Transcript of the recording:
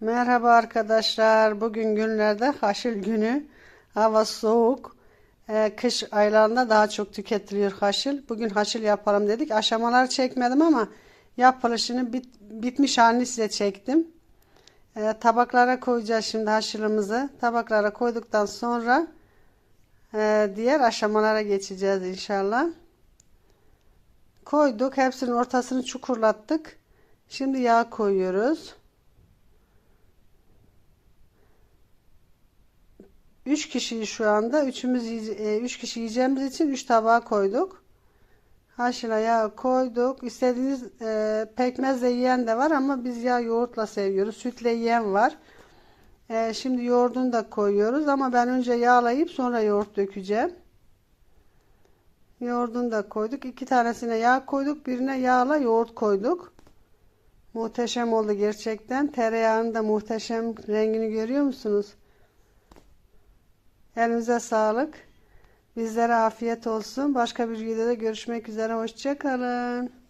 Merhaba arkadaşlar. Bugün günlerde haşil günü. Hava soğuk. Ee, kış aylarında daha çok tüketiliyor haşil. Bugün haşil yapalım dedik. Aşamaları çekmedim ama yapılışını bit, bitmiş halini size çektim. Ee, tabaklara koyacağız şimdi haşilimizi. Tabaklara koyduktan sonra e, diğer aşamalara geçeceğiz inşallah. Koyduk. Hepsinin ortasını çukurlattık. Şimdi yağ koyuyoruz. 3 kişiyi şu anda üçümüz e, üç kişi yiyeceğimiz için 3 tabağa koyduk. Haşla yağ koyduk. İstediğiniz e, pekmezle yiyen de var ama biz yağ yoğurtla seviyoruz. Sütle yiyen var. E, şimdi yoğurdunu da koyuyoruz ama ben önce yağlayıp sonra yoğurt dökeceğim. Yoğurdunu da koyduk. İki tanesine yağ koyduk. Birine yağla yoğurt koyduk. Muhteşem oldu gerçekten. Tereyağının da muhteşem rengini görüyor musunuz? Elinize sağlık. Bizlere afiyet olsun. Başka bir videoda görüşmek üzere. Hoşçakalın.